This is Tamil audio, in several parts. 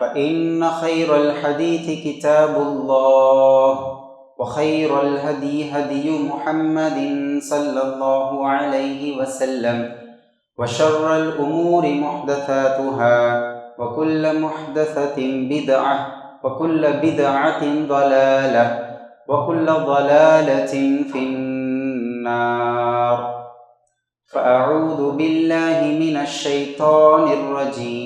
فإن خير الحديث كتاب الله وخير الهدي هدي محمد صلى الله عليه وسلم وشر الأمور محدثاتها وكل محدثة بدعة وكل بدعة ضلالة وكل ضلالة في النار. فأعوذ بالله من الشيطان الرجيم.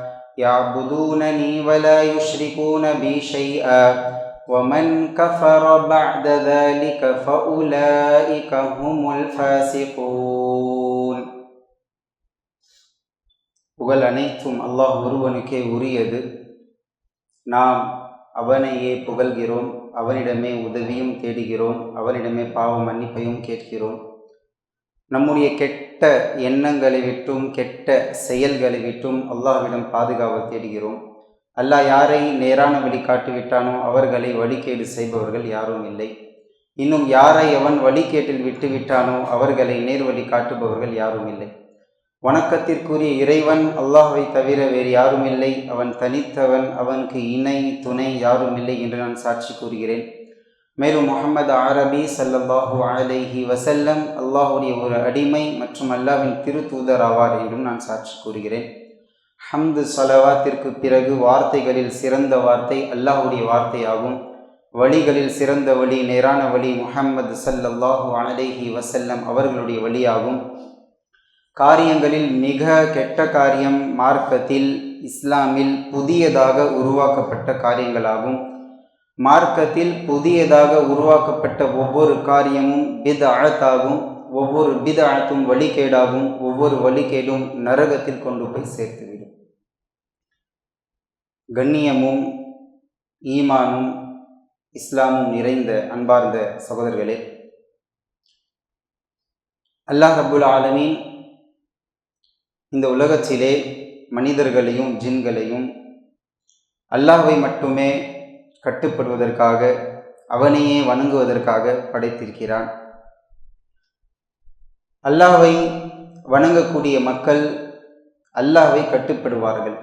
يعبدونني ولا يشركون بي شيئا ومن كفر بعد ذلك فاولئك هم الفاسقون புகழ் அனைத்தும் அல்லாஹ் ஒருவனுக்கே உரியது நாம் அவனையே புகழ்கிறோம் அவனிடமே உதவியும் தேடுகிறோம் அவனிடமே பாவ மன்னிப்பையும் கேட்கிறோம் நம்முடைய கெட்ட எண்ணங்களை விட்டும் கெட்ட செயல்களை விட்டும் அல்லாஹ்விடம் பாதுகாவல் தேடுகிறோம். அல்லாஹ் யாரை நேரான வழி காட்டிவிட்டானோ அவர்களை வழிகேடு செய்பவர்கள் யாரும் இல்லை. இன்னும் யாரை அவன் வழிகேட்டில் விட்டுவிட்டானோ அவர்களை நேர்வழி காட்டுபவர்கள் யாரும் இல்லை. வணக்கத்திற்குரிய இறைவன் அல்லாஹை தவிர வேறு யாரும் இல்லை. அவன் தனித்தவன் அவனுக்கு இணை துணை யாரும் இல்லை என்று நான் சாட்சி கூறுகிறேன். மேலும் முகமது அரபி சல்லல்லாஹு அலைஹி வசல்லம் அல்லாஹுடைய ஒரு அடிமை மற்றும் அல்லாவின் திருத்தூதர் ஆவார் என்றும் நான் சாட்சி கூறுகிறேன். ஹம்து சலவாத்திற்கு பிறகு வார்த்தைகளில் சிறந்த வார்த்தை அல்லாஹுடைய வார்த்தையாகும். வழிகளில் சிறந்த வழி நேரான வழி முஹம்மது சல்லல்லாஹு அலைஹி வசல்லம் அவர்களுடைய வழியாகும். காரியங்களில் மிக கெட்ட காரியம் மார்க்கத்தில் இஸ்லாமில் புதியதாக உருவாக்கப்பட்ட காரியங்களாகும். மார்க்கத்தில் புதியதாக உருவாக்கப்பட்ட ஒவ்வொரு காரியமும் பித அழத்தாகும் ஒவ்வொரு பித அழத்தும் வழிகேடாகும். ஒவ்வொரு வழிகேடும் நரகத்தில் கொண்டு போய் சேர்த்துவிடும். கண்ணியமும் ஈமானும் இஸ்லாமும் நிறைந்த அன்பார்ந்த சகோதரர்களே அல்லாஹ் அபுல் ஆலமீன் இந்த உலகத்திலே மனிதர்களையும் ஜின்களையும் அல்லாஹ்வை மட்டுமே கட்டுப்படுவதற்காக அவனையே வணங்குவதற்காக படைத்திருக்கிறான். அல்லாவை வணங்கக்கூடிய மக்கள் அல்லாவை கட்டுப்படுவார்கள்.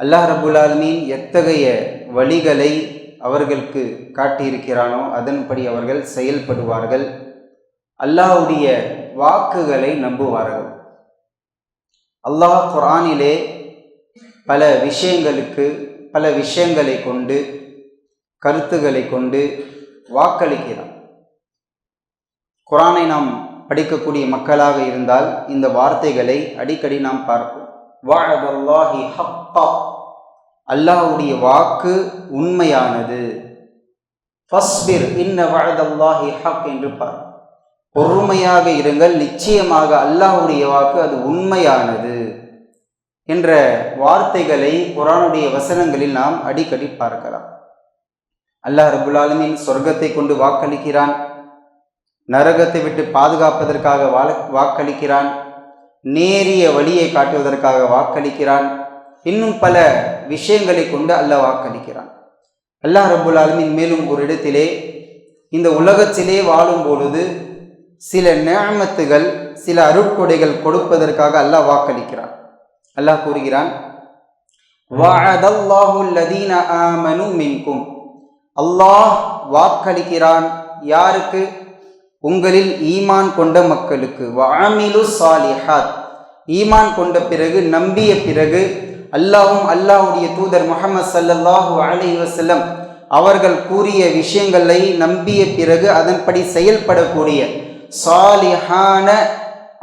அல்லாஹ் ரபுல் ஆலமீன் எத்தகைய வழிகளை அவர்களுக்கு காட்டியிருக்கிறானோ அதன்படி அவர்கள் செயல்படுவார்கள். அல்லாஹுடைய வாக்குகளை நம்புவார்கள். அல்லாஹ் குரானிலே பல விஷயங்களுக்கு பல விஷயங்களை கொண்டு கருத்துக்களை கொண்டு வாக்களிக்கிறான். குரானை நாம் படிக்கக்கூடிய மக்களாக இருந்தால் இந்த வார்த்தைகளை அடிக்கடி நாம் பார்ப்போம். வாழதல்லாஹி ஹப்பா அல்லாஹுடைய வாக்கு உண்மையானது. ஃபஸ்பிர் இன்ன வாழதல்லாஹி ஹக் என்று பார். பொறுமையாக இருங்கள் நிச்சயமாக அல்லாஹுடைய வாக்கு அது உண்மையானது. என்ற வார்த்தைகளை குரானுடைய வசனங்களில் நாம் அடிக்கடி பார்க்கலாம். அல்லாஹ் ரபுல் சொர்க்கத்தை கொண்டு வாக்களிக்கிறான். நரகத்தை விட்டு பாதுகாப்பதற்காக வாழ- வாக்களிக்கிறான். நேரிய வழியை காட்டுவதற்காக வாக்களிக்கிறான். இன்னும் பல விஷயங்களை கொண்டு அல்லாஹ் வாக்களிக்கிறான். அல்லாஹ் ரபுல் மேலும் ஒரு இடத்திலே இந்த உலகத்திலே வாழும் பொழுது சில நேமத்துகள் சில அருட்கொடைகள் கொடுப்பதற்காக அல்லாஹ் வாக்களிக்கிறான். அல்லாஹ் கூறுகிறான் மின்கும். அல்லாஹ் வாக்களிக்கிறான் யாருக்கு? உங்களில் ஈமான் கொண்ட மக்களுக்கு. வாமிலு சாலிஹாத். ஈமான் கொண்ட பிறகு நம்பிய பிறகு அல்லாஹும் அல்லாஹ்வுடைய தூதர் முகமது ஸல்லல்லாஹு அலி வசல்லம் அவர்கள் கூறிய விஷயங்களை நம்பிய பிறகு அதன்படி செயல்படக்கூடிய சாலிஹான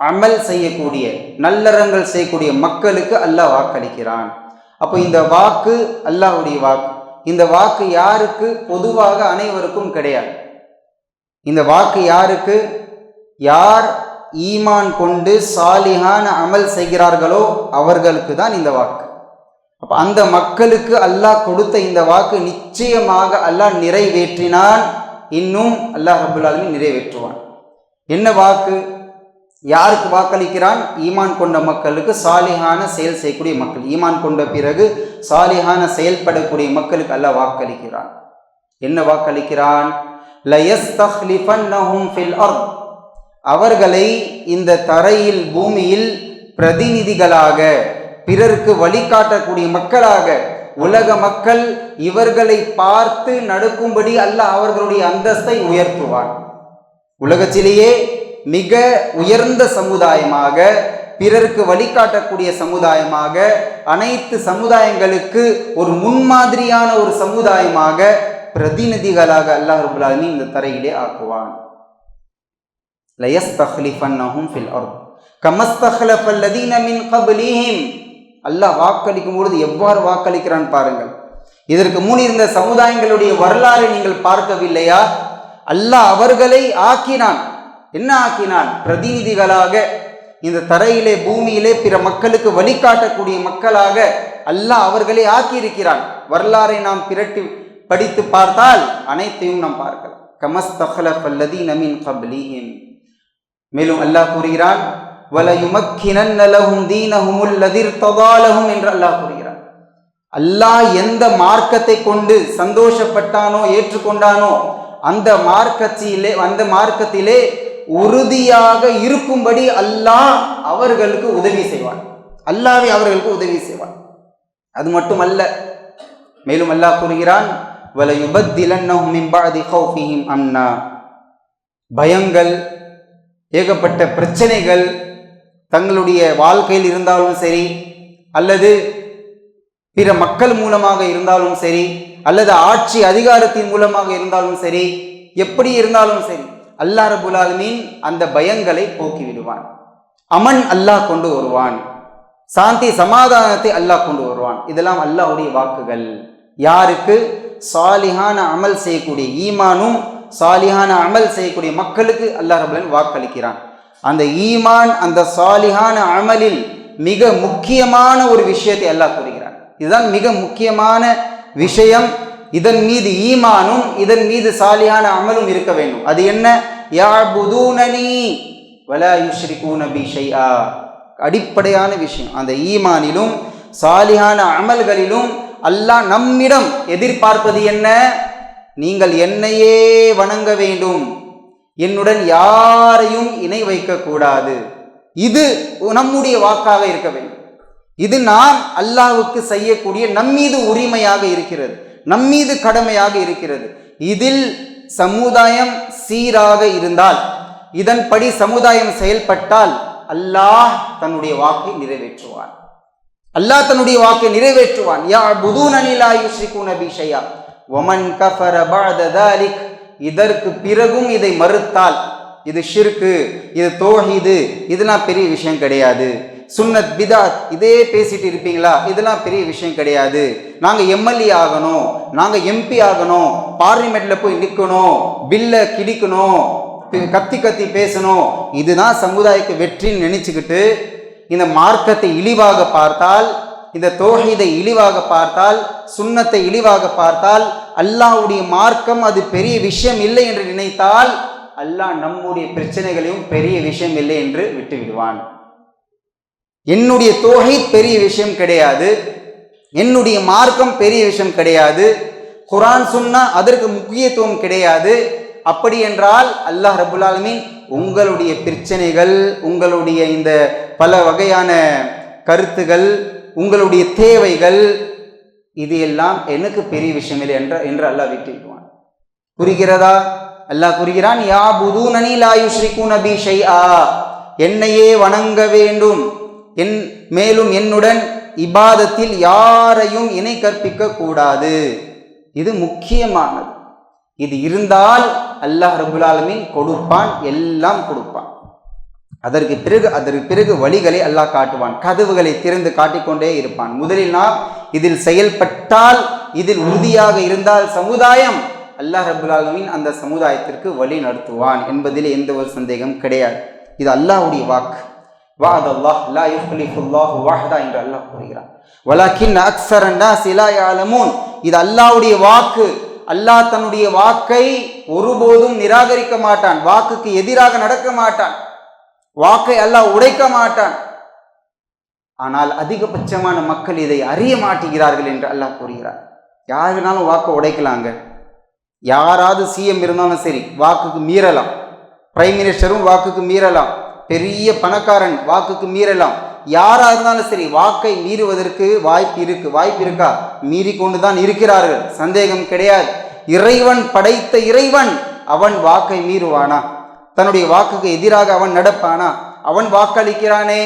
அமல் செய்யக்கூடிய நல்லறங்கள் செய்யக்கூடிய மக்களுக்கு அல்லாஹ் வாக்களிக்கிறான். அப்போ இந்த வாக்கு அல்லாஹ்வுடைய வாக்கு. இந்த வாக்கு யாருக்கு? பொதுவாக அனைவருக்கும் கிடையாது. இந்த வாக்கு யாருக்கு? யார் ஈமான் கொண்டு சாலிகான அமல் செய்கிறார்களோ அவர்களுக்கு தான் இந்த வாக்கு. அப்போ அந்த மக்களுக்கு அல்லாஹ் கொடுத்த இந்த வாக்கு நிச்சயமாக அல்லாஹ் நிறைவேற்றினான் இன்னும் அல்லாஹ் அபுல்லாலுமே நிறைவேற்றுவான். என்ன வாக்கு? யாருக்கு வாக்களிக்கிறான்? ஈமான் கொண்ட மக்களுக்கு சாலிஹான செயல் செய்யக்கூடிய மக்கள். ஈமான் கொண்ட பிறகு சாலிஹான செயல்படக்கூடிய மக்களுக்கு அல்ல வாக்களிக்கிறான். என்ன வாக்களிக்கிறான்? ஃபில் அவர்களை இந்த தரையில் பூமியில் பிரதிநிதிகளாக பிறருக்கு வழிகாட்டக்கூடிய மக்களாக உலக மக்கள் இவர்களை பார்த்து நடக்கும்படி அல்ல அவர்களுடைய அந்தஸ்தை உயர்த்துவான். உலகத்திலேயே மிக உயர்ந்த சமுதாயமாக பிறருக்கு வழிகாட்டக்கூடிய சமுதாயமாக அனைத்து சமுதாயங்களுக்கு ஒரு முன்மாதிரியான ஒரு சமுதாயமாக பிரதிநிதிகளாக அல்லாஹ் ரபுல் இந்த தரையிலே ஆக்குவான். ஃபில் அல்லாஹ் வாக்களிக்கும் பொழுது எவ்வாறு வாக்களிக்கிறான் பாருங்கள். இதற்கு முன் இருந்த சமுதாயங்களுடைய வரலாறை நீங்கள் பார்க்கவில்லையா? அல்லாஹ் அவர்களை ஆக்கினான். என்ன ஆக்கினான் பிரதிநிதிகளாக இந்த தரையிலே பூமியிலே பிற மக்களுக்கு வழிகாட்டக்கூடிய மக்களாக அல்லாஹ் அவர்களை ஆக்கியிருக்கிறான். வரலாறை நாம் பிரட்டி படித்து பார்த்தால் அனைத்தையும் நாம் பார்க்கலாம். கமஸ்தஹ்லஃப் அல்லதீன மின் கப்லிஹிம். மேலும் அல்லாஹ் கூறுகிறான் வலயுமக்கினன்ன லஹும் தீனஹுமுல் லதிர்ததாலஹும் என்று அல்லாஹ் கூறுகிறான். அல்லாஹ் எந்த மார்க்கத்தை கொண்டு சந்தோஷப்பட்டானோ ஏற்றுக்கொண்டானோ அந்த மார்க்கத்திலே அந்த மார்க்கத்திலே உறுதியாக இருக்கும்படி அல்லாஹ் அவர்களுக்கு உதவி செய்வான். அல்லாவே அவர்களுக்கு உதவி செய்வான். அது மட்டுமல்ல மேலும் அல்லாஹ் கூறுகிறான் அம்னா. பயங்கள் ஏகப்பட்ட பிரச்சனைகள் தங்களுடைய வாழ்க்கையில் இருந்தாலும் சரி அல்லது பிற மக்கள் மூலமாக இருந்தாலும் சரி அல்லது ஆட்சி அதிகாரத்தின் மூலமாக இருந்தாலும் சரி எப்படி இருந்தாலும் சரி அல்லா ரபுலாலுமீன் அந்த பயங்களை போக்கி விடுவான் அமன் அல்லாஹ் கொண்டு வருவான். சாந்தி சமாதானத்தை அல்லாஹ் கொண்டு வருவான். இதெல்லாம் அல்லாஹுடைய வாக்குகள். யாருக்கு? சாலிஹான அமல் செய்யக்கூடிய ஈமானும் சாலிஹான அமல் செய்யக்கூடிய மக்களுக்கு அல்லாஹ் ரபுலன் வாக்களிக்கிறான். அந்த ஈமான் அந்த சாலிஹான அமலில் மிக முக்கியமான ஒரு விஷயத்தை அல்லாஹ் கூறுகிறான். இதுதான் மிக முக்கியமான விஷயம். இதன் மீது ஈமானும் இதன் மீது சாலியான அமலும் இருக்க வேண்டும். அது என்ன? யாபுதூனி வலா யுஷ்ரிகூன பி அடிப்படையான விஷயம். அந்த ஈமானிலும் சாலியான அமல்களிலும் அல்லாஹ் நம்மிடம் எதிர்பார்ப்பது என்ன? நீங்கள் என்னையே வணங்க வேண்டும். என்னுடன் யாரையும் இணை வைக்கக்கூடாது. இது நம்முடைய வாக்காக இருக்க வேண்டும். இது நாம் அல்லாஹுக்கு செய்யக்கூடிய நம்மீது உரிமையாக இருக்கிறது. நம்மீது கடமையாக இருக்கிறது. இதில் சமுதாயம் சீராக இருந்தால் இதன்படி சமுதாயம் செயல்பட்டால் அல்லாஹ் தன்னுடைய வாக்கை நிறைவேற்றுவான். அல்லாஹ் தன்னுடைய வாக்கை நிறைவேற்றுவான். யா புதூனனி லா அபிஷயா ஒமன் கஃபர பஅத தாலிக் இதற்கு பிறகும் இதை மறுத்தால் இது ஷிர்கு இது தோஹீது இதெல்லாம் பெரிய விஷயம் கிடையாது. சுன்னத் பிதாத் இதே பேசிட்டு இருப்பீங்களா? இதெல்லாம் பெரிய விஷயம் கிடையாது. நாங்கள் எம்எல்ஏ ஆகணும். நாங்கள் எம்பி ஆகணும். பார்லிமெண்ட்ல போய் நிற்கணும் பில்லை கிடிக்கணும் கத்தி கத்தி பேசணும். இதுதான் சமுதாயக்கு வெற்றின்னு நினச்சிக்கிட்டு இந்த மார்க்கத்தை இழிவாக பார்த்தால் இந்த தோஹீதை இழிவாக பார்த்தால் சுண்ணத்தை இழிவாக பார்த்தால் அல்லாவுடைய மார்க்கம் அது பெரிய விஷயம் இல்லை என்று நினைத்தால் அல்லாஹ் நம்முடைய பிரச்சனைகளையும் பெரிய விஷயம் இல்லை என்று விட்டுவிடுவான். என்னுடைய தோகை பெரிய விஷயம் கிடையாது. என்னுடைய மார்க்கம் பெரிய விஷயம் கிடையாது. குரான் சொன்னால் அதற்கு முக்கியத்துவம் கிடையாது. அப்படி என்றால் அல்லாஹ் ரபுல் உங்களுடைய பிரச்சனைகள் உங்களுடைய இந்த பல வகையான கருத்துகள் உங்களுடைய தேவைகள் இது எல்லாம் எனக்கு பெரிய விஷயம் இல்லை என்ற என்று அல்லாஹ் விட்டுவிடுவான். புரிகிறதா? அல்லாஹ் புரிகிறான் யா புதூனனி லா யுஷ்ரிகூன ஷை ஆ என்னையே வணங்க வேண்டும். என் மேலும் என்னுடன் இபாதத்தில் யாரையும் இணை கற்பிக்க கூடாது. இது முக்கியமானது. இது இருந்தால் அல்லாஹ் ரபுல் கொடுப்பான் எல்லாம் கொடுப்பான். அதற்கு பிறகு அதற்கு பிறகு வழிகளை அல்லாஹ் காட்டுவான். கதவுகளை திறந்து காட்டிக்கொண்டே இருப்பான். முதலில் நாம் இதில் செயல்பட்டால் இதில் உறுதியாக இருந்தால் சமுதாயம் அல்லாஹ் ரபுல்லாலமின் அந்த சமுதாயத்திற்கு வழி நடத்துவான் என்பதில் எந்த ஒரு சந்தேகம் கிடையாது. இது அல்லாஹுடைய வாக்கு. வாத் அல்லாஹ் லா யுஹ்லிஃபுல்லாஹு வாஹ்தா என்று அல்லாஹ் கூறுகிறார் வலாக்கின் அக்சரன்னா சிலா யாலமூன் இது அல்லாஹ்வுடைய வாக்கு. அல்லாஹ் தன்னுடைய வாக்கை ஒருபோதும் நிராகரிக்க மாட்டான். வாக்குக்கு எதிராக நடக்க மாட்டான். வாக்கை அல்லாஹ் உடைக்க மாட்டான். ஆனால் அதிகபட்சமான மக்கள் இதை அறிய மாட்டேங்கிறார்கள் என்று அல்லாஹ் கூறுகிறார் யார் வேணாலும் வாக்கை உடைக்கலாங்க. யாராவது சிஎம் இருந்தாலும் சரி வாக்குக்கு மீறலாம். பிரைம் மினிஸ்டரும் வாக்குக்கு மீறலாம். பெரிய பணக்காரன் வாக்குக்கு மீறலாம். யாரா இருந்தாலும் சரி வாக்கை மீறுவதற்கு வாய்ப்பு இருக்கு வாய்ப்பு இருக்கா? மீறி கொண்டு தான் இருக்கிறார்கள். சந்தேகம் கிடையாது. இறைவன் படைத்த இறைவன் அவன் வாக்கை மீறுவானா? தன்னுடைய வாக்குக்கு எதிராக அவன் நடப்பானா? அவன் வாக்களிக்கிறானே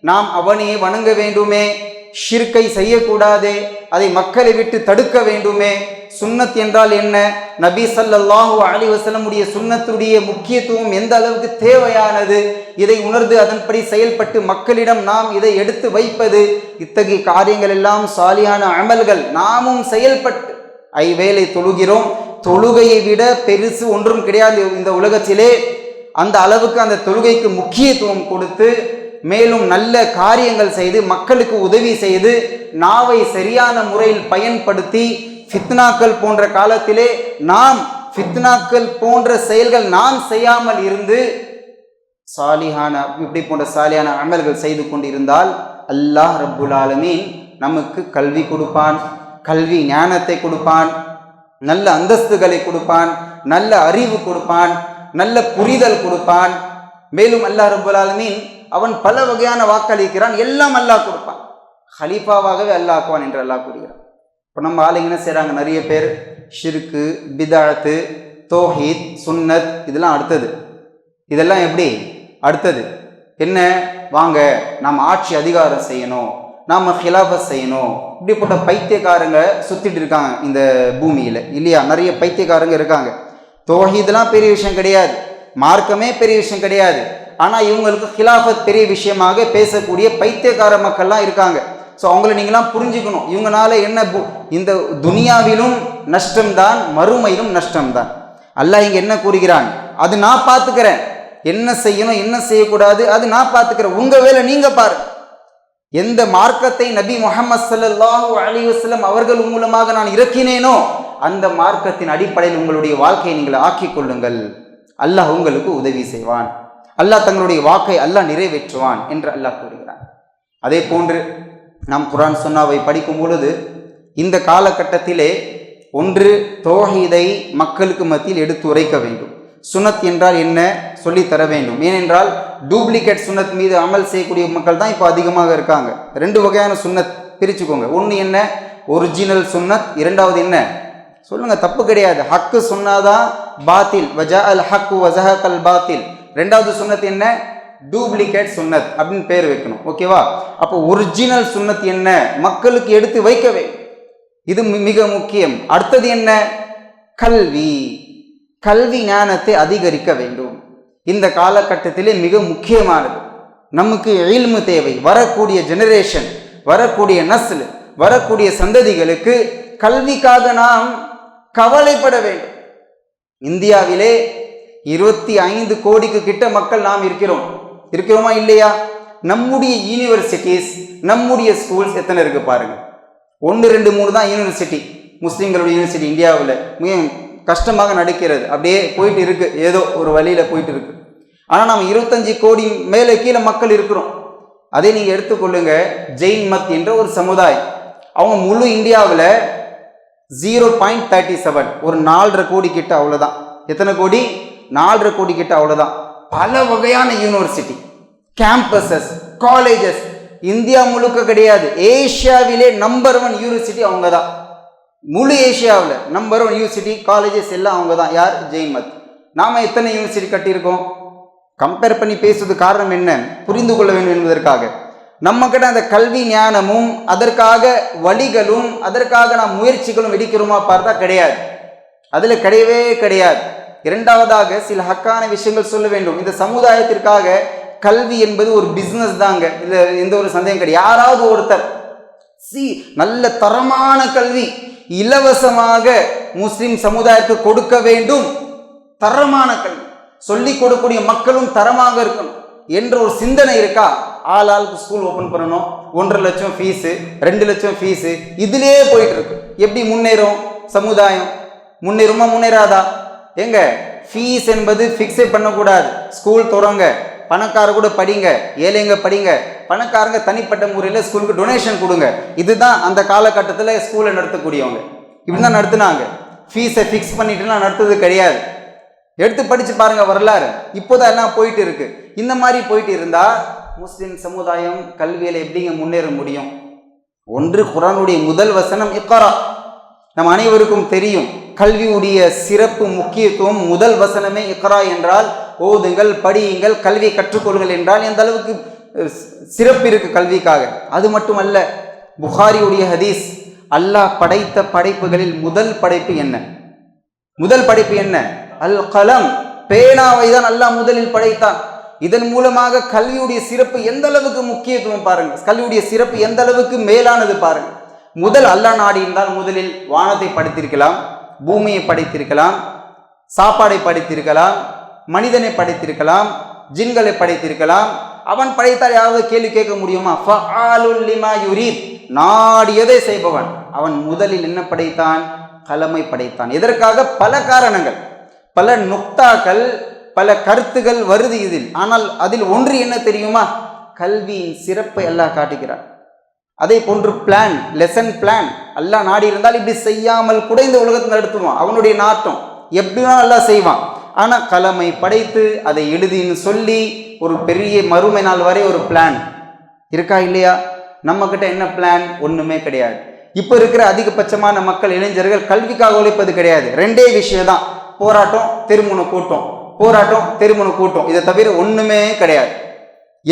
நாம் அவனையே வணங்க வேண்டுமே? ஷிர்கை செய்யக்கூடாதே அதை மக்களை விட்டு தடுக்க வேண்டுமே. சுன்னத் என்றால் என்ன? நபி ஸல்லல்லாஹு அலி வசலமுடைய சுன்னத்துடைய முக்கியத்துவம் எந்த அளவுக்கு தேவையானது? இதை உணர்ந்து அதன்படி செயல்பட்டு மக்களிடம் நாம் இதை எடுத்து வைப்பது இத்தகைய காரியங்கள் எல்லாம் சாலியான அமல்கள். நாமும் செயல்பட்டு ஐவேளை தொழுகிறோம். தொழுகையை விட பெருசு ஒன்றும் கிடையாது இந்த உலகத்திலே. அந்த அளவுக்கு அந்த தொழுகைக்கு முக்கியத்துவம் கொடுத்து மேலும் நல்ல காரியங்கள் செய்து மக்களுக்கு உதவி செய்து நாவை சரியான முறையில் பயன்படுத்தி ஃபித்னாக்கள் போன்ற காலத்திலே நாம் ஃபித்னாக்கள் போன்ற செயல்கள் நாம் செய்யாமல் இருந்து சாலிஹான இப்படி போன்ற சாலியான அமல்கள் செய்து கொண்டிருந்தால் அல்லாஹ் ரப்புல் ஆலமீன் நமக்கு கல்வி கொடுப்பான் கல்வி ஞானத்தை கொடுப்பான் நல்ல அந்தஸ்துகளை கொடுப்பான் நல்ல அறிவு கொடுப்பான் நல்ல புரிதல் கொடுப்பான். மேலும் அல்லாஹ் ரபுல் ஆலமீன் அவன் பல வகையான வாக்களிக்கிறான். எல்லாம் அல்லாஹ் கொடுப்பான். ஹலீஃபாவாகவே அல்லாஹ் ஆக்குவான் என்று அல்லாஹ் கூறுகிறான். இப்போ நம்ம ஆளுங்க என்ன செய்கிறாங்க நிறைய பேர் ஷிர்கு பிதாத்து தோஹீத் சுன்னத் இதெல்லாம் அடுத்தது. இதெல்லாம் எப்படி? அடுத்தது. என்ன? வாங்க நாம் ஆட்சி அதிகாரம் செய்யணும். நாம் ஹிலாஃபத் செய்யணும். இப்படிப்பட்ட பைத்தியக்காரங்க சுத்திட்டு இருக்காங்க இந்த பூமியில். இல்லையா? நிறைய பைத்தியக்காரங்க இருக்காங்க. தோஹீத்லாம் பெரிய விஷயம் கிடையாது. மார்க்கமே பெரிய விஷயம் கிடையாது. ஆனால் இவங்களுக்கு ஹிலாஃபத் பெரிய விஷயமாக பேசக்கூடிய பைத்தியக்கார மக்கள்லாம் இருக்காங்க. ஸோ அவங்கள நீங்களாம் புரிஞ்சுக்கணும். இவங்களால என்ன பு- இந்த துனியாவிலும் நஷ்டம்தான் மறுமையிலும் நஷ்டம்தான். அல்லாஹ் இங்கே என்ன கூறுகிறான்? அது நான் பார்த்துக்கிறேன் என்ன செய்யணும் என்ன செய்யக்கூடாது அது நான் பார்த்துக்கிறேன் உங்கள் வேலை நீங்கள் பாரு. எந்த மார்க்கத்தை நபி முகமது ஸல்லல்லாஹு அலி வஸ்லம் அவர்கள் மூலமாக நான் இறக்கினேனோ அந்த மார்க்கத்தின் அடிப்படையில் உங்களுடைய வாழ்க்கையை நீங்கள் ஆக்கிக் கொள்ளுங்கள். அல்லாஹ் உங்களுக்கு உதவி செய்வான். அல்லாஹ் தங்களுடைய வாக்கை அல்லாஹ் நிறைவேற்றுவான் என்று அல்லாஹ் கூறுகிறான். அதே போன்று நாம் குரான் சுன்னாவை படிக்கும் பொழுது இந்த காலகட்டத்திலே ஒன்று தோஹீதை மக்களுக்கு மத்தியில் எடுத்து உரைக்க வேண்டும். சுனத் என்றால் என்ன சொல்லி தர வேண்டும். ஏனென்றால் டூப்ளிகேட் சுன்னத் மீது அமல் செய்யக்கூடிய மக்கள் தான் இப்போ அதிகமாக இருக்காங்க. ரெண்டு வகையான சுன்னத் பிரிச்சுக்கோங்க. ஒன்று என்ன? ஒரிஜினல் சுன்னத். இரண்டாவது என்ன? சொல்லுங்க தப்பு கிடையாது. ஹக்கு சொன்னாதான் பாத்தில். வஜா அல் ஹக்கு வஜஹல் பாத்தில். ரெண்டாவது சுண்ணத் என்ன? டூப்ளிகேட் சுண்ணத் அப்படின்னு பேர் வைக்கணும். ஓகேவா அப்போ ஒரிஜினல் சுண்ணத் என்ன? மக்களுக்கு எடுத்து வைக்கவே. இது மிக முக்கியம். அடுத்தது என்ன? கல்வி. கல்வி ஞானத்தை அதிகரிக்க வேண்டும். இந்த காலகட்டத்திலே மிக முக்கியமானது. நமக்கு எழில்மு தேவை. வரக்கூடிய ஜெனரேஷன் வரக்கூடிய நஸ்ல் வரக்கூடிய சந்ததிகளுக்கு கல்விக்காக நாம் கவலைப்பட வேண்டும். இந்தியாவிலே இருபத்தி ஐந்து கோடிக்கு கிட்ட மக்கள் நாம் இருக்கிறோம். இருக்கிறோமா இல்லையா? நம்முடைய யூனிவர்சிட்டிஸ் நம்முடைய ஸ்கூல்ஸ் எத்தனை இருக்கு பாருங்க. ஒன்று ரெண்டு மூணு தான் யூனிவர்சிட்டி முஸ்லீம்களுடைய யூனிவர்சிட்டி இந்தியாவில். மிக கஷ்டமாக நடக்கிறது. அப்படியே போயிட்டு இருக்கு. ஏதோ ஒரு வழியில் போயிட்டு இருக்கு. ஆனால் நம்ம இருபத்தஞ்சு கோடி மேலே கீழே மக்கள் இருக்கிறோம். அதை நீங்கள் எடுத்துக்கொள்ளுங்க. ஜெயின் மத் என்ற ஒரு சமுதாயம். அவங்க முழு இந்தியாவில் ஜீரோ பாயிண்ட் தேர்ட்டி செவன் ஒரு நாலரை கோடி கிட்ட அவ்வளோதான் எத்தனை கோடி? நாலரை கோடி கிட்ட அவ்வளோதான் பல வகையான யூனிவர்சிட்டி கேம்பஸஸ் காலேஜஸ் இந்தியா முழுக்க கிடையாது. ஏஷியாவிலே நம்பர் ஒன் யூனிவர்சிட்டி அவங்க தான் முழு ஏஷியாவில் நம்பர் ஒன் யூனிவர்சிட்டி காலேஜஸ் எல்லாம் அவங்க தான் யார்? ஜெய்மத். நாம் எத்தனை யூனிவர்சிட்டி கட்டியிருக்கோம்? கம்பேர் பண்ணி பேசுவது காரணம் என்ன? புரிந்து கொள்ள வேண்டும் என்பதற்காக. நம்ம கிட்ட அந்த கல்வி ஞானமும் அதற்காக வழிகளும் அதற்காக நாம் முயற்சிகளும் வெடிக்கிறோமா பார்த்தா கிடையாது. அதில் கிடையவே கிடையாது. இரண்டாவதாக சில ஹக்கான விஷயங்கள் சொல்ல வேண்டும். இந்த சமுதாயத்திற்காக கல்வி என்பது ஒரு பிஸ்னஸ் தாங்க. இதில் எந்த ஒரு சந்தேகம் கிடையாது. யாராவது ஒருத்தர் சி நல்ல தரமான கல்வி இலவசமாக முஸ்லிம் சமுதாயத்துக்கு கொடுக்க வேண்டும். தரமான கல்வி. சொல்லிக் கொடுக்கக்கூடிய மக்களும் தரமாக இருக்கணும் என்ற ஒரு சிந்தனை இருக்கா? ஆள் ஆளுக்கு ஸ்கூல் ஓப்பன் பண்ணணும். ஒன்றரை லட்சம் ஃபீஸு ரெண்டு லட்சம் ஃபீஸு இதுலேயே போயிட்டு இருக்கு. எப்படி முன்னேறும்? சமுதாயம் முன்னேறுமா முன்னேறாதா? எங்க ஃபீஸ் என்பது ஃபிக்ஸே பண்ணக்கூடாது. ஸ்கூல் தொடங்க. பணக்கார கூட படிங்க. ஏழைங்க படிங்க. பணக்காரங்க தனிப்பட்ட முறையில் ஸ்கூலுக்கு டொனேஷன் கொடுங்க. இதுதான் அந்த காலகட்டத்தில் ஸ்கூலை நடத்தக்கூடியவங்க. இப்படி தான் நடத்துனாங்க ஃபீஸை ஃபிக்ஸ் பண்ணிட்டுலாம் நடத்துறது கிடையாது. எடுத்து படிச்சு பாருங்கள் வரலாறு. இப்போதான் எல்லாம் போயிட்டு இருக்கு. இந்த மாதிரி போயிட்டு இருந்தால் முஸ்லிம் சமுதாயம் கல்வியில் எப்படிங்க முன்னேற முடியும்? ஒன்று குரானுடைய முதல் வசனம் இக்கரா நம் அனைவருக்கும் தெரியும். கல்வியுடைய சிறப்பு முக்கியத்துவம் முதல் வசனமே இக்ரா என்றால் ஓதுங்கள் படியுங்கள் கல்வியை கற்றுக்கொள்ளுங்கள் என்றால் எந்த அளவுக்கு சிறப்பு இருக்கு கல்விக்காக. அது மட்டுமல்ல புகாரியுடைய ஹதீஸ் அல்லாஹ் படைத்த படைப்புகளில் முதல் படைப்பு என்ன? முதல் படைப்பு என்ன? அல் கலம் பேனாவை தான் அல்லாஹ் முதலில் படைத்தான். இதன் மூலமாக கல்வியுடைய சிறப்பு எந்த அளவுக்கு முக்கியத்துவம் பாருங்க. கல்வியுடைய சிறப்பு எந்த அளவுக்கு மேலானது பாருங்க. முதல் அல்லாஹ் நாடி இருந்தால் முதலில் வானத்தை படைத்திருக்கலாம். பூமியை படைத்திருக்கலாம் சாப்பாடை படைத்திருக்கலாம் மனிதனை படைத்திருக்கலாம் ஜின்களை படைத்திருக்கலாம். அவன் படைத்தால் யாராவது கேள்வி கேட்க முடியுமா? ஃபஆலுல் நாடியதை செய்பவன்? அவன் முதலில் என்ன படைத்தான்? கலமை படைத்தான். இதற்காக பல காரணங்கள் பல நுக்தாக்கள் பல கருத்துகள் வருது இதில். ஆனால் அதில் ஒன்று என்ன தெரியுமா? கல்வியின் சிறப்பை எல்லாம் காட்டுகிறான். அதே போன்று பிளான் லெசன் பிளான் எல்லாம் நாடி இருந்தால் இப்படி செய்யாமல் கூட இந்த உலகத்தை நடத்துவான் அவனுடைய நாட்டம். எப்படினா நல்லா செய்வான். ஆனால் கலமை படைத்து அதை எழுதின்னு சொல்லி ஒரு பெரிய மறுமை நாள் வரை ஒரு பிளான் இருக்கா இல்லையா? நம்ம கிட்ட என்ன பிளான் ஒன்றுமே கிடையாது. இப்போ இருக்கிற அதிகபட்சமான மக்கள் இளைஞர்கள் கல்விக்காக உழைப்பது கிடையாது. ரெண்டே விஷயம் தான். போராட்டம் திருமண கூட்டம். போராட்டம் திருமண கூட்டம். இதை தவிர ஒன்றுமே கிடையாது.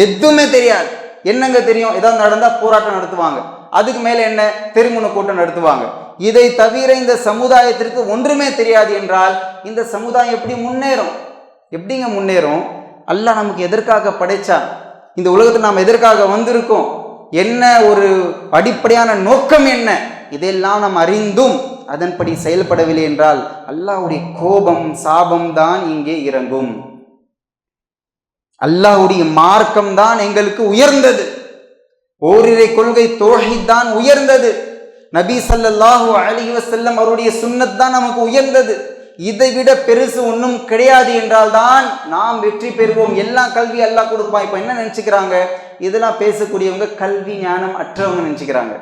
எதுவுமே தெரியாது. என்னங்க தெரியும்? ஏதாவது நடந்தால் போராட்டம் நடத்துவாங்க. அதுக்கு மேலே என்ன? தெருமுன கூட்டம் நடத்துவாங்க. இதை தவிர இந்த சமுதாயத்திற்கு ஒன்றுமே தெரியாது என்றால் இந்த சமுதாயம் எப்படி முன்னேறும்? எப்படிங்க முன்னேறும்? அல்லாஹ் நமக்கு எதற்காக படைச்சா? இந்த உலகத்தில் நாம் எதற்காக வந்திருக்கோம்? என்ன ஒரு அடிப்படையான நோக்கம் என்ன? இதெல்லாம் நாம் அறிந்தும் அதன்படி செயல்படவில்லை என்றால் அல்லாஹுடைய கோபம் சாபம் தான் இங்கே இறங்கும். அல்லாஹ்வுடைய மார்க்கம் தான் எங்களுக்கு உயர்ந்தது. ஓரிரை கொள்கை தோஹீத் தான் உயர்ந்தது. நபி சல்லாஹூ அலி வசல்லம் அவருடைய சுண்ணத் தான் நமக்கு உயர்ந்தது. இதை விட பெருசு ஒன்றும் கிடையாது என்றால் தான் நாம் வெற்றி பெறுவோம். எல்லா கல்வி எல்லாம் கொடுப்பான். இப்போ என்ன நினச்சிக்கிறாங்க? இதெல்லாம் பேசக்கூடியவங்க கல்வி ஞானம் அற்றவங்க நினச்சிக்கிறாங்க.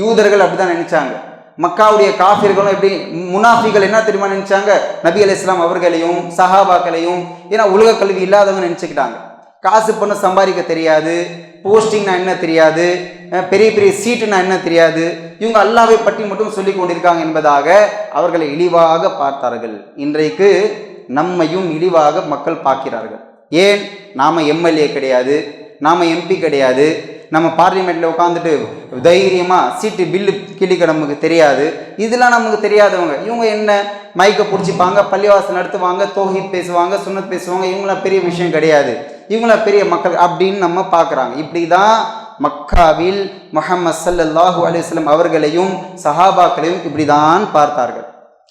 யூதர்கள் அப்படிதான் நினைச்சாங்க. மக்காவுடைய காஃபிர்களும் எப்படி முனாஃபிகள் என்ன தெரியுமா நினைச்சாங்க? நபி அலி இஸ்லாம் அவர்களையும் சஹாபாக்களையும் ஏன்னா உலக கல்வி இல்லாதவங்க நினச்சிக்கிட்டாங்க. காசு பண்ண சம்பாதிக்க தெரியாது போஸ்டிங்னா என்ன தெரியாது பெரிய பெரிய சீட்டுனா என்ன தெரியாது இவங்க அல்லாவை பற்றி மட்டும் சொல்லி கொண்டிருக்காங்க என்பதாக அவர்களை இழிவாக பார்த்தார்கள். இன்றைக்கு நம்மையும் இழிவாக மக்கள் பார்க்கிறார்கள். ஏன்? நாம எம்எல்ஏ கிடையாது நாம எம்பி கிடையாது நம்ம பார்லிமெண்ட்டில் உட்காந்துட்டு தைரியமாக சீட்டு பில்லு கிளிக்க நமக்கு தெரியாது. இதெல்லாம் நமக்கு தெரியாதவங்க. இவங்க என்ன மைக்கை பிடிச்சிப்பாங்க பள்ளிவாசல் நடத்துவாங்க தோஹித் பேசுவாங்க சுண்ணத் பேசுவாங்க இவங்களாம் பெரிய விஷயம் கிடையாது. இவங்களாம் பெரிய மக்கள் அப்படின்னு நம்ம பார்க்குறாங்க. இப்படி தான் மக்காவில் முஹம்மது ஸல்லல்லாஹு அலிஸ்லம் அவர்களையும் சஹாபாக்களையும் இப்படி தான் பார்த்தார்கள்.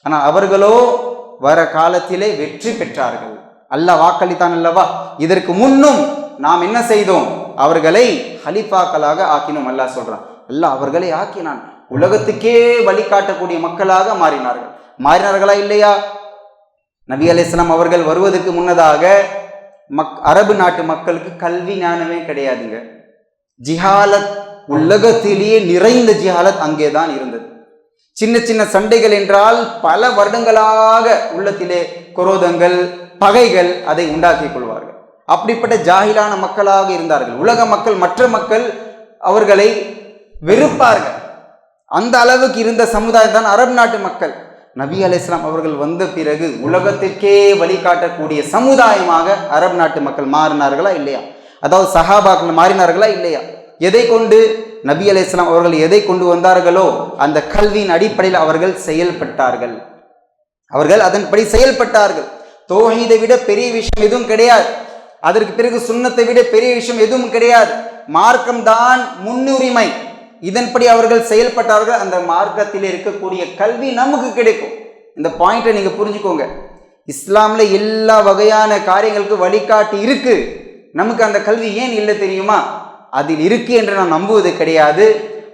ஆனால் அவர்களோ வர காலத்திலே வெற்றி பெற்றார்கள். அல்லாஹ் வாக்களித்தான் அல்லவா? இதற்கு முன்னும் நாம் என்ன செய்தோம்? அவர்களை ஹலிஃபாக்களாக ஆக்கினோம். அல்லாஹ் சொல்றான் அல்லாஹ் அவர்களை ஆக்கினான். உலகத்துக்கே வழிகாட்டக்கூடிய மக்களாக மாறினார்கள். மாறினார்களா இல்லையா? நபி அலைஹிஸ்ஸலாம் அவர்கள் வருவதற்கு முன்னதாக மக் அரபு நாட்டு மக்களுக்கு கல்வி ஞானமே கிடையாதுங்க. ஜிஹாலத் உலகத்திலேயே நிறைந்த ஜிஹாலத் அங்கே தான் இருந்தது. சின்ன சின்ன சண்டைகள் என்றால் பல வருடங்களாக உள்ளத்திலே குரோதங்கள் பகைகள் அதை உண்டாக்கிக் கொள்வார் அப்படிப்பட்ட ஜாகிலான மக்களாக இருந்தார்கள். உலக மக்கள் மற்ற மக்கள் அவர்களை வெறுப்பார்கள். அந்த அளவுக்கு இருந்த சமுதாயம் தான் அரபு நாட்டு மக்கள். நபி அலைஹிஸ்ஸலாம் அவர்கள் வந்த பிறகு உலகத்திற்கே வழிகாட்டக்கூடிய சமுதாயமாக அரபு நாட்டு மக்கள் மாறினார்களா இல்லையா? அதாவது சஹாபாக்கள் மாறினார்களா இல்லையா? எதை கொண்டு நபி அலைஹிஸ்ஸலாம் அவர்கள் எதை கொண்டு வந்தார்களோ அந்த கல்வியின் அடிப்படையில் அவர்கள் செயல்பட்டார்கள். அவர்கள் அதன்படி செயல்பட்டார்கள். தோஹீதை விட பெரிய விஷயம் எதுவும் கிடையாது. அதற்கு பிறகு சுன்னத்தை விட பெரிய விஷயம் எதுவும் கிடையாது. மார்க்கம்தான் முன்னுரிமை. இதன்படி அவர்கள் செயல்பட்டார்கள். அந்த மார்க்கத்தில் இருக்கக்கூடிய கல்வி நமக்கு கிடைக்கும். இந்த பாயிண்ட்டை நீங்க புரிஞ்சுக்கோங்க. இஸ்லாம்ல எல்லா வகையான காரியங்களுக்கு வழிகாட்டி இருக்கு. நமக்கு அந்த கல்வி ஏன் இல்லை தெரியுமா? அதில் இருக்கு என்று நாம் நம்புவது கிடையாது.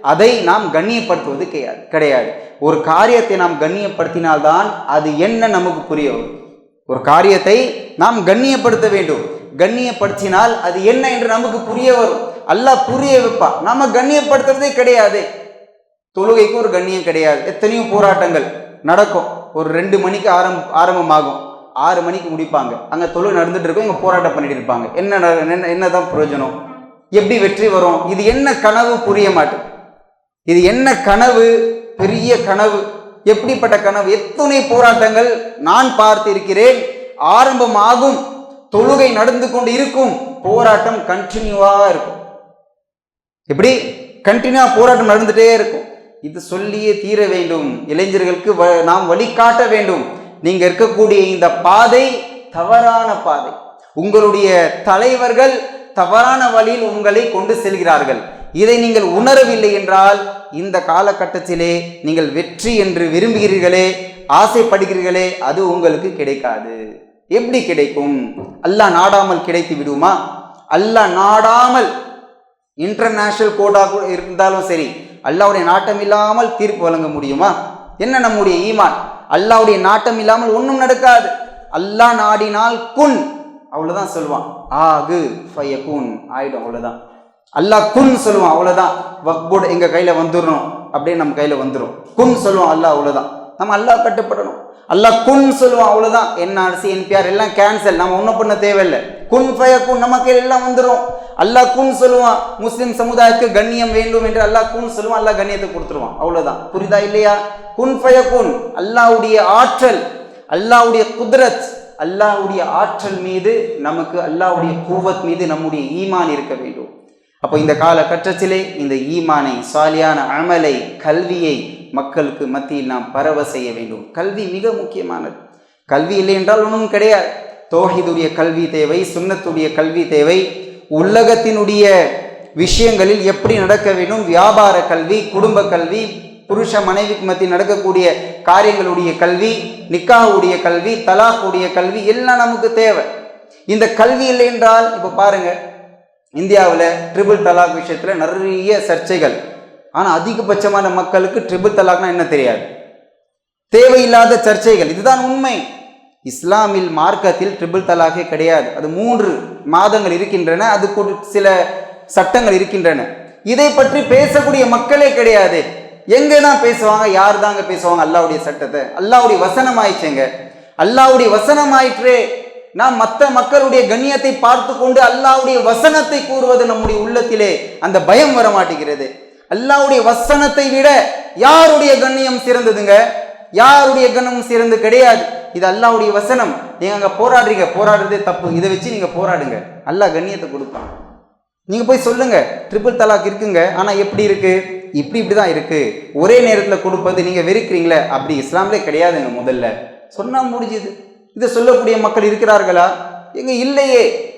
அதை நாம் கண்ணியப்படுத்துவது கிடையாது கிடையாது. ஒரு காரியத்தை நாம் கண்ணியப்படுத்தினால்தான் அது என்ன நமக்கு புரிய வரும் ஒரு காரியத்தை நாம் கண்ணியப்படுத்த வேண்டும். கண்ணியப்படுத்தினால் அது என்ன என்று நமக்கு புரிய வரும். அல்லாஹ் புரிய வைப்பா. நாம கண்ணியப்படுத்துறதே கிடையாது. தொழுகைக்கு ஒரு கண்ணியம் கிடையாது. எத்தனையோ போராட்டங்கள் நடக்கும். ஒரு ரெண்டு மணிக்கு ஆரம் ஆரம்பமாகும். ஆறு மணிக்கு முடிப்பாங்க. அங்கே தொழுகை நடந்துட்டு இருக்கும். இங்கே போராட்டம் பண்ணிட்டு இருப்பாங்க. என்ன நட- என்ன என்னதான் பிரயோஜனம்? எப்படி வெற்றி வரும்? இது என்ன கனவு புரிய மாட்டேன். இது என்ன கனவு? பெரிய கனவு. எப்படிப்பட்ட கனவு? எத்தனை போராட்டங்கள் நான் பார்த்து இருக்கிறேன் ஆரம்பமாகும். தொழுகை நடந்து கொண்டு இருக்கும் போராட்டம் கண்டினியூவாக இருக்கும். எப்படி? கண்டினியூவா போராட்டம் நடந்துட்டே இருக்கும். இது சொல்லியே தீர வேண்டும். இளைஞர்களுக்கு வ- நாம் வழிகாட்ட வேண்டும். நீங்க இருக்கக்கூடிய இந்த பாதை தவறான பாதை. உங்களுடைய தலைவர்கள் தவறான வழியில் உங்களை கொண்டு செல்கிறார்கள். இதை நீங்கள் உணரவில்லை என்றால் இந்த காலகட்டத்திலே நீங்கள் வெற்றி என்று விரும்புகிறீர்களே ஆசைப்படுகிறீர்களே அது உங்களுக்கு கிடைக்காது. எப்படி கிடைக்கும்? அல்லாஹ் நாடாமல் கிடைத்து விடுமா? அல்லாஹ் நாடாமல் இன்டர்நேஷனல் கோடாக கூட இருந்தாலும் சரி அல்லாவுடைய நாட்டம் இல்லாமல் தீர்ப்பு வழங்க முடியுமா? என்ன நம்முடைய ஈமான்? அல்லாவுடைய நாட்டம் இல்லாமல் ஒன்றும் நடக்காது. அல்லாஹ் நாடினால் குன். அவ்வளோதான் சொல்லுவான். ஆகு ஃபயகுன். ஆயிடும் அவ்வளோதான் அல்லாஹ் குன் சொல்லுவான் அவ்வளோதான் வக்போர்டு எங்கள் கையில் வந்துடணும் அப்படியே நம்ம கையில் வந்துடும் குன் சொல்லுவான் அல்லாஹ் அவ்வளோதான் நம்ம அல்லாஹ் கட்டுப்படணும். அல்லாஹ் குன் சொல்லுவான் அவ்வளோதான் என்ஆர்சி என்பிஆர் எல்லாம் கேன்சல் நம்ம ஒன்றும் பண்ண தேவையில்லை. குன் ஃபயகுன் நம்ம நமக்கு எல்லாம் வந்துடும் அல்லாஹ் குன் சொல்லுவான் முஸ்லீம் சமுதாயத்துக்கு கண்ணியம் வேண்டும் என்று அல்லாஹ் குன் சொல்லுவான் அல்லாஹ் கண்ணியத்தை கொடுத்துருவான். அவ்வளோதான் புரியுதா இல்லையா? குன் ஃபயகுன் அல்லாஹ்வுடைய ஆற்றல் அல்லாஹ்வுடைய குதிரத் அல்லாஹ்வுடைய ஆற்றல் மீது நமக்கு அல்லாஹ்வுடைய கூவத் மீது நம்முடைய ஈமான் இருக்க வேண்டும். அப்போ இந்த காலகட்டத்திலே இந்த ஈமானை சாலியான அமலை கல்வியை மக்களுக்கு மத்தியில் நாம் பரவ செய்ய வேண்டும். கல்வி மிக முக்கியமானது. கல்வி இல்லை என்றால் ஒன்றும் கிடையாது. தோஹிதுடைய கல்வி தேவை சுண்ணத்துடைய கல்வி தேவை. உலகத்தினுடைய விஷயங்களில் எப்படி நடக்க வேண்டும்? வியாபார கல்வி குடும்ப கல்வி புருஷ மனைவிக்கு மத்தியில் நடக்கக்கூடிய காரியங்களுடைய கல்வி நிக்காவுடைய கல்வி தலாக்குடைய கல்வி எல்லாம் நமக்கு தேவை. இந்த கல்வி இல்லை என்றால் இப்போ பாருங்கள் இந்தியாவில் ட்ரிபிள் தலாக் விஷயத்தில் நிறைய சர்ச்சைகள். ஆனால் அதிகபட்சமான மக்களுக்கு ட்ரிபிள் தலாக்னா என்ன தெரியாது. தேவையில்லாத சர்ச்சைகள் இதுதான் உண்மை. இஸ்லாமில் மார்க்கத்தில் ட்ரிபிள் தலாகே கிடையாது. அது மூன்று மாதங்கள் இருக்கின்றன அது சில சட்டங்கள் இருக்கின்றன. இதை பற்றி பேசக்கூடிய மக்களே கிடையாது. எங்க தான் பேசுவாங்க யார் தாங்க பேசுவாங்க? அல்லாவுடைய சட்டத்தை. அல்லாவுடைய வசனம் ஆயிடுச்சுங்க அல்லாவுடைய வசனம் ஆயிற்றே நாம் மற்ற மக்களுடைய கண்ணியத்தை பார்த்து கொண்டு அல்லாவுடைய வசனத்தை கூறுவது நம்முடைய உள்ளத்திலே அந்த பயம் வர மாட்டேங்கிறது அல்லாவுடைய வசனத்தை விட யாருடைய கண்ணியம் சிறந்ததுங்க? யாருடைய கண்ணியம் சிறந்து கிடையாது. இது அல்லாவுடைய வசனம். நீங்க அங்க போராடுறீங்க. போராடுறதே தப்பு. இதை வச்சு நீங்க போராடுங்க. அல்லாஹ் கண்ணியத்தை கொடுப்பான். நீங்க போய் சொல்லுங்க. ட்ரிபிள் தலாக் இருக்குங்க. ஆனா எப்படி இருக்கு? இப்படி இப்படி தான் இருக்கு. ஒரே நேரத்துல கொடுப்பது நீங்க வெறுக்கிறீங்களே. அப்படி இஸ்லாம்லே கிடையாதுங்க முதல்ல. சொன்னா முடிஞ்சுது. இதை சொல்லக்கூடிய மக்கள் இருக்கிறார்களா? எங்க இல்லையே.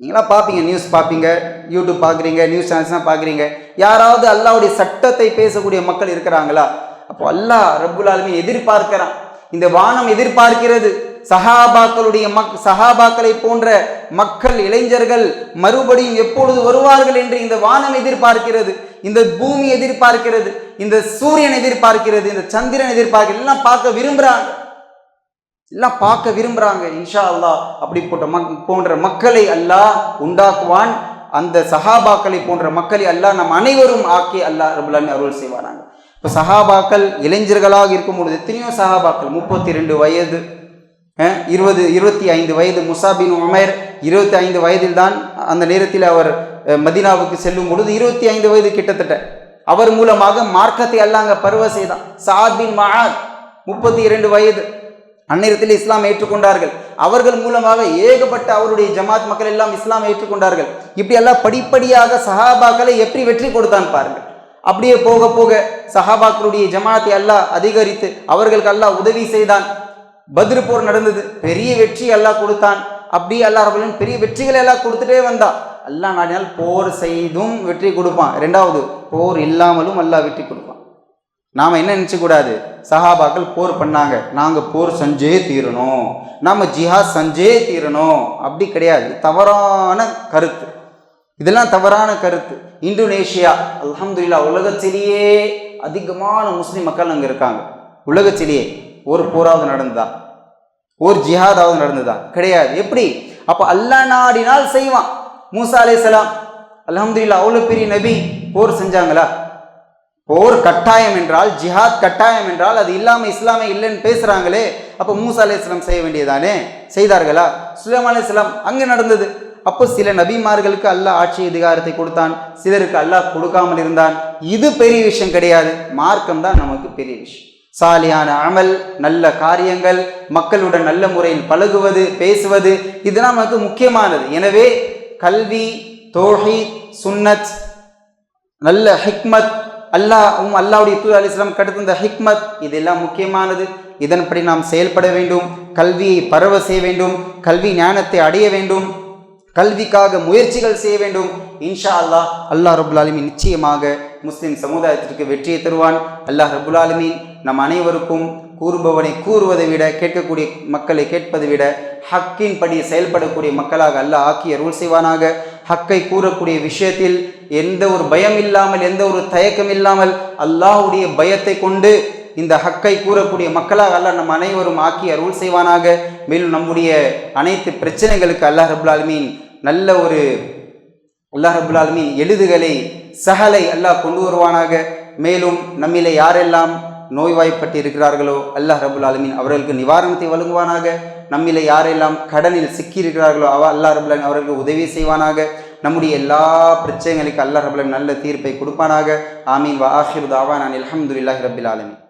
நீங்களாம் பார்ப்பீங்க நியூஸ் பார்ப்பீங்க யூடியூப் பார்க்குறீங்க நியூஸ் சேனல்ஸ்லாம் பார்க்குறீங்க. யாராவது அல்லாவுடைய சட்டத்தை பேசக்கூடிய மக்கள் இருக்கிறாங்களா? அப்போ அல்லாஹ் ரப்புல் எதிர்பார்க்கிறான். இந்த வானம் எதிர்பார்க்கிறது. சஹாபாக்களுடைய மக் சஹாபாக்களை போன்ற மக்கள் இளைஞர்கள் மறுபடியும் எப்பொழுது வருவார்கள் என்று இந்த வானம் எதிர்பார்க்கிறது? இந்த பூமி எதிர்பார்க்கிறது. இந்த சூரியன் எதிர்பார்க்கிறது. இந்த சந்திரன் எதிர்பார்க்கிறது. எல்லாம் பார்க்க விரும்புகிறாங்க. எல்லாம் பார்க்க விரும்புகிறாங்க இன்ஷா அல்லாஹ் அப்படிப்பட்ட மக் போன்ற மக்களை அல்லாஹ் உண்டாக்குவான். அந்த சஹாபாக்களை போன்ற மக்களை அல்லாஹ் நம் அனைவரும் ஆக்கி அல்லாஹ் ரபுல்லாமி அருள் செய்வானாங்க. இப்போ சஹாபாக்கள் இளைஞர்களாக இருக்கும் பொழுது எத்தனையோ சஹாபாக்கள் முப்பத்தி ரெண்டு வயது இருபது இருபத்தி ஐந்து வயது முசாபின் உமர் இருபத்தி ஐந்து வயதில் தான் அந்த நேரத்தில் அவர் மதினாவுக்கு மதீனாவுக்கு செல்லும் பொழுது இருபத்தி ஐந்து வயது கிட்டத்தட்ட. அவர் மூலமாக மார்க்கத்தை அல்லாங்க பருவ செய்தான். சாத் பின் மஹாத் முப்பத்தி இரண்டு வயது. அந்நேரத்தில் இஸ்லாம் ஏற்றுக்கொண்டார்கள். அவர்கள் மூலமாக ஏகப்பட்ட அவருடைய ஜமாத் மக்கள் எல்லாம் இஸ்லாம் ஏற்றுக்கொண்டார்கள். இப்படி எல்லாம் படிப்படியாக சஹாபாக்களை எப்படி வெற்றி கொடுத்தான் பாருங்கள். அப்படியே போக போக சஹாபாக்களுடைய ஜமாத்தை அல்லாஹ் அதிகரித்து அவர்களுக்கு அல்லாஹ் உதவி செய்தான். பத்ரு போர் நடந்தது. பெரிய வெற்றி அல்லாஹ் கொடுத்தான். அப்படியே அல்லாஹ் ரபுல்லன் பெரிய வெற்றிகளை எல்லாம் கொடுத்துட்டே வந்தான் அல்லாஹ் நாடினால் போர் செய்தும் வெற்றி கொடுப்பான். ரெண்டாவது போர் இல்லாமலும் அல்லாஹ் வெற்றி கொடுப்பான். நாம் என்ன நினச்சக்கூடாது சஹாபாக்கள் போர் பண்ணாங்க. நாங்கள் போர் செஞ்சே தீரணும். நாம் ஜிஹாத் செஞ்சே தீரணும். அப்படி கிடையாது. தவறான கருத்து. இதெல்லாம் தவறான கருத்து. இந்தோனேஷியா அல்ஹம்துலில்லாஹ் உலகத்திலேயே அதிகமான முஸ்லீம் மக்கள் அங்கே இருக்காங்க. உலகத்திலேயே. ஒரு போராவது நடந்ததா? ஒரு ஜிஹாதாவது நடந்ததா? கிடையாது. எப்படி? அப்போ அல்லா நாடினால் செய்வான். மூசா அலைஹிஸ்ஸலாம் இல்லா அவ்வளோ பெரிய நபி போர் செஞ்சாங்களா? போர் கட்டாயம் என்றால் ஜிஹாத் கட்டாயம் என்றால் அது இல்லாமல் இஸ்லாமே இல்லைன்னு பேசுகிறாங்களே அப்போ மூசா இஸ்லாம் செய்ய வேண்டியதானே செய்தார்களா? சுலைமான் இஸ்லாம் அங்கே நடந்தது. அப்போ சில நபிமார்களுக்கு அல்லாஹ் ஆட்சி அதிகாரத்தை கொடுத்தான் சிலருக்கு அல்லாஹ் கொடுக்காமல் இருந்தான். இது பெரிய விஷயம் கிடையாது. மார்க்கம் தான் நமக்கு பெரிய விஷயம். சாலியான அமல் நல்ல காரியங்கள் மக்களுடன் நல்ல முறையில் பழகுவது பேசுவது இதெல்லாம் நமக்கு முக்கியமானது. எனவே கல்வி தோஹி சுன்னத் நல்ல ஹிக்மத் அல்லாஹும் அல்லாவுடைய தூர் அலிஸ்லாம் கடுத்த ஹிக்மத் இதெல்லாம் முக்கியமானது. இதன்படி நாம் செயல்பட வேண்டும் கல்வியை பரவ செய்ய வேண்டும் கல்வி ஞானத்தை அடைய வேண்டும் கல்விக்காக முயற்சிகள் செய்ய வேண்டும். இன்ஷா அல்லாஹ் அல்லாஹ் ரபுல் நிச்சயமாக முஸ்லிம் சமுதாயத்திற்கு வெற்றியை தருவான். அல்லாஹ் ரபுல் நம் அனைவருக்கும் கூறுபவனை கூறுவதை விட கேட்கக்கூடிய மக்களை கேட்பதை விட ஹக்கின் படி செயல்படக்கூடிய மக்களாக அல்லாஹ் ஆக்கிய ரூல் செய்வானாக. ஹக்கை கூறக்கூடிய விஷயத்தில் எந்த ஒரு பயம் இல்லாமல் எந்த ஒரு தயக்கம் இல்லாமல் அல்லாஹுடைய பயத்தை கொண்டு இந்த ஹக்கை கூறக்கூடிய மக்களாக அல்ல நம் அனைவரும் ஆக்கி அருள் செய்வானாக. மேலும் நம்முடைய அனைத்து பிரச்சனைகளுக்கு அல்லாஹ் ரபுல் நல்ல ஒரு அல்லாஹ் ரபுல் எழுதுகளை சஹலை அல்லாஹ் கொண்டு வருவானாக. மேலும் நம்மிலே யாரெல்லாம் நோய்வாய்ப்பட்டு இருக்கிறார்களோ அல்லாஹ் ரபுல் ஆலமீன் அவர்களுக்கு நிவாரணத்தை வழங்குவானாக? நம்மிலே யாரெல்லாம் கடனில் சிக்கியிருக்கிறார்களோ அவ அல்லா ரபுல் அவர்களுக்கு உதவி செய்வானாக? நம்முடைய எல்லா பிரச்சனைகளுக்கு அல்லாஹ் ரபுல் நல்ல தீர்ப்பை கொடுப்பானாக? ஆமீன். வா ஆஹிர் தாவான் அல்ஹம்துலில்லாஹி ரபில் ஆலமின்.